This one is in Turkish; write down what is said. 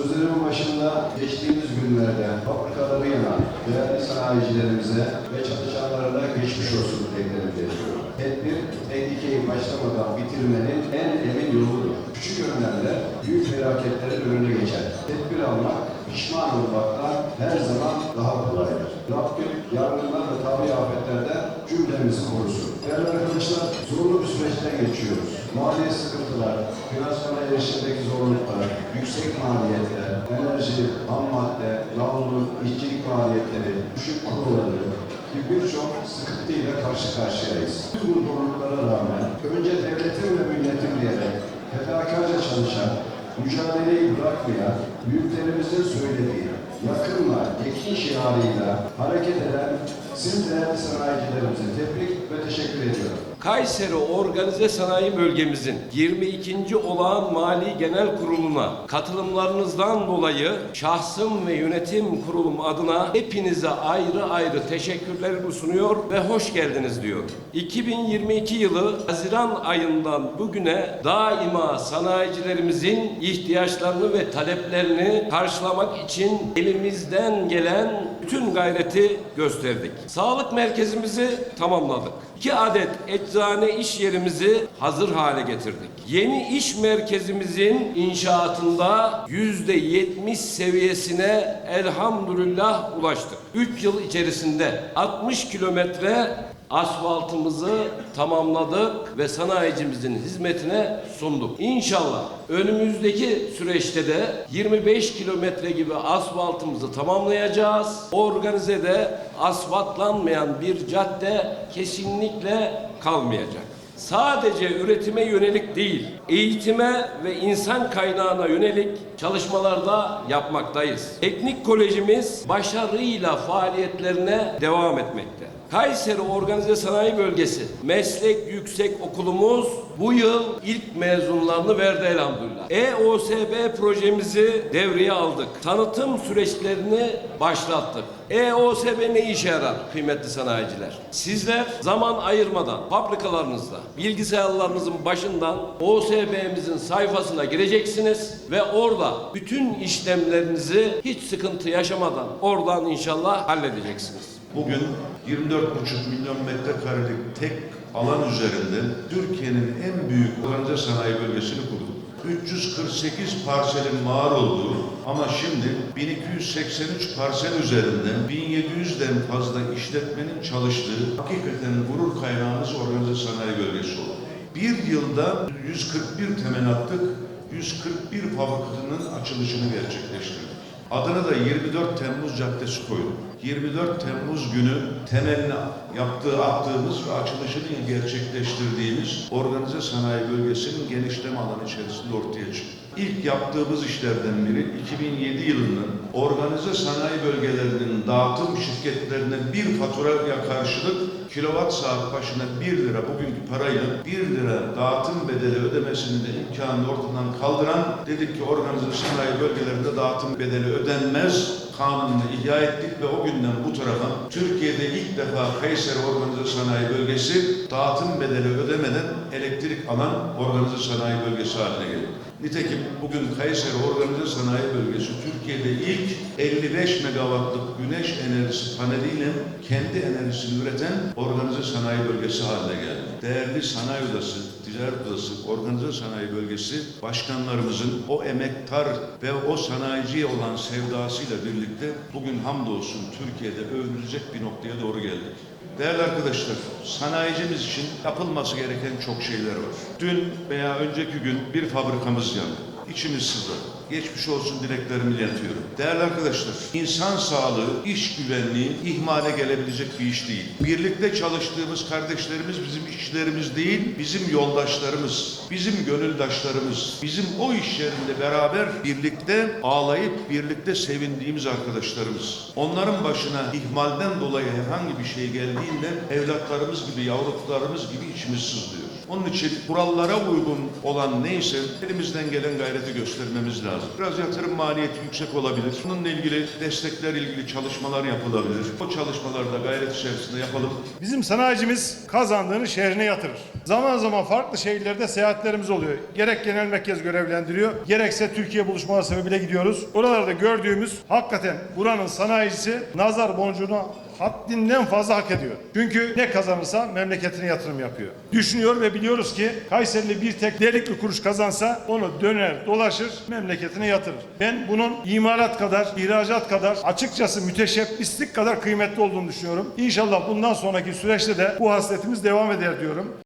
Sözlerimin başında geçtiğimiz günlerde fabrikaları yanan değerli sanayicilerimize ve çalışanlarına geçmiş olsun dileklerimi iletiyorum. Tedbir, tehlikeyi başlamadan bitirmenin en emin yoludur. Küçük önlemler büyük felaketlerin önüne geçer. Tedbir almak, pişman olmaktan her zaman daha kolaydır. Rabbim yangınlar ve tabi afetlerden cümlemizi korusun. Değerli arkadaşlar, zorlu bir süreçten geçiyoruz. Mali sıkıntılar, finansmana erişimdeki zorluklar, yüksek maliyetler, enerji, ham madde, yağmur, işçilik maliyetleri, düşük kurulları gibi birçok sıkıntıyla karşı karşıyayız. Tüm bu zorluklara rağmen önce devletin ve milletin diyerek fedakarca çalışan, mücadeleyi bırakmayan, büyüklerimizin söylediği, yakınla, ekin şiarıyla hareket eden siz değerli sanayicilerimize tebrik ve teşekkür ediyorum. Kayseri Organize Sanayi Bölgemizin 22. Olağan Mali Genel Kurulu'na katılımlarınızdan dolayı şahsım ve yönetim kurulum adına hepinize ayrı ayrı teşekkürlerimi sunuyor ve hoş geldiniz diyor. 2022 yılı Haziran ayından bugüne daima sanayicilerimizin ihtiyaçlarını ve taleplerini karşılamak için elimizden gelen bütün gayreti gösterdik. Sağlık merkezimizi tamamladık. İki adet eczane iş yerimizi hazır hale getirdik. Yeni iş merkezimizin inşaatında yüzde yetmiş seviyesine elhamdülillah ulaştık. Üç yıl içerisinde 60 kilometre asfaltımızı tamamladık ve sanayicimizin hizmetine sunduk. İnşallah önümüzdeki süreçte de 25 kilometre gibi asfaltımızı tamamlayacağız. Organizede asfaltlanmayan bir cadde kesinlikle kalmayacak. Sadece üretime yönelik değil, eğitime ve insan kaynağına yönelik çalışmalarda yapmaktayız. Teknik kolejimiz başarıyla faaliyetlerine devam etmekte. Kayseri Organize Sanayi Bölgesi Meslek Yüksek Okulumuz bu yıl ilk mezunlarını verdi elhamdülillah. EOSB projemizi devreye aldık. Tanıtım süreçlerini başlattık. EOSB ne işe yarar kıymetli sanayiciler? Sizler zaman ayırmadan fabrikalarınızda, bilgisayarlarınızın başından OSB'mizin sayfasına gireceksiniz ve orada bütün işlemlerinizi hiç sıkıntı yaşamadan oradan inşallah halledeceksiniz. Bugün 24,5 milyon metrekarelik tek alan üzerinde Türkiye'nin en büyük organize sanayi bölgesini kurduk. 348 parselin mağar olduğu ama şimdi 1283 parsel üzerinde 1700'den fazla işletmenin çalıştığı hakikaten gurur kaynağımız organize sanayi bölgesi oldu. Bir yılda 141 temel attık, 141 fabrikanın açılışını gerçekleştirdik. Adına da 24 Temmuz Caddesi koyduk. 24 Temmuz günü temelini yaptığı, attığımız ve açılışını gerçekleştirdiğimiz organize sanayi bölgesinin genişleme alanı içerisinde ortaya çıktı. İlk yaptığımız işlerden biri 2007 yılının organize sanayi bölgelerinin dağıtım şirketlerine bir faturaya karşılık kilowatt saat başına 1 lira bugünkü parayla 1 lira dağıtım bedeli ödemesinin de imkanını ortadan kaldıran dedik ki organize sanayi bölgelerinde dağıtım bedeli ödenmez kanununu ihya ettik ve o günden bu tarafa Türkiye'de ilk defa Kayseri Organize Sanayi Bölgesi dağıtım bedeli ödemeden elektrik alan organize sanayi bölgesi haline geldi. Nitekim bugün Kayseri Organize Sanayi Bölgesi Türkiye'de ilk 55 megawattlık güneş enerjisi paneliyle kendi enerjisini üreten organize sanayi bölgesi haline geldi. Değerli sanayi odası, ticaret odası, organize sanayi bölgesi başkanlarımızın o emektar ve o sanayiciye olan sevdasıyla birlikte bugün hamdolsun Türkiye'de övünülecek bir noktaya doğru geldik. Değerli arkadaşlar, sanayicimiz için yapılması gereken çok şeyler var. Dün veya önceki gün bir fabrikamız yandı. İçimiz sızladı. Geçmiş olsun dileklerimi iletiyorum. Değerli arkadaşlar, insan sağlığı, iş güvenliği ihmale gelebilecek bir iş değil. Birlikte çalıştığımız kardeşlerimiz bizim işçilerimiz değil, bizim yoldaşlarımız, bizim gönüldaşlarımız, bizim o iş yerinde beraber birlikte ağlayıp birlikte sevindiğimiz arkadaşlarımız. Onların başına ihmalden dolayı herhangi bir şey geldiğinde evlatlarımız gibi, yavrularımız gibi içimiz sızlıyor. Onun için kurallara uygun olan neyse elimizden gelen gayreti göstermemiz lazım. Biraz yatırım maliyeti yüksek olabilir. Bununla ilgili destekler ilgili çalışmalar yapılabilir. O çalışmaları da gayret içerisinde yapalım. Bizim sanayicimiz kazandığını şehrine yatırır. Zaman zaman farklı şehirlerde seyahatlerimiz oluyor. Gerek genel merkez görevlendiriyor, gerekse Türkiye buluşmaları sebebiyle gidiyoruz. Oralarda gördüğümüz hakikaten buranın sanayicisi nazar boncuğunu haddinden fazla hak ediyor. Çünkü ne kazanırsa memleketine yatırım yapıyor. Düşünüyor ve biliyoruz ki Kayserili bir tek delik bir kuruş kazansa onu döner dolaşır memleketine yatırır. Ben bunun imalat kadar, ihracat kadar açıkçası müteşebbislik kadar kıymetli olduğunu düşünüyorum. İnşallah bundan sonraki süreçte de bu hasletimiz devam eder diyorum.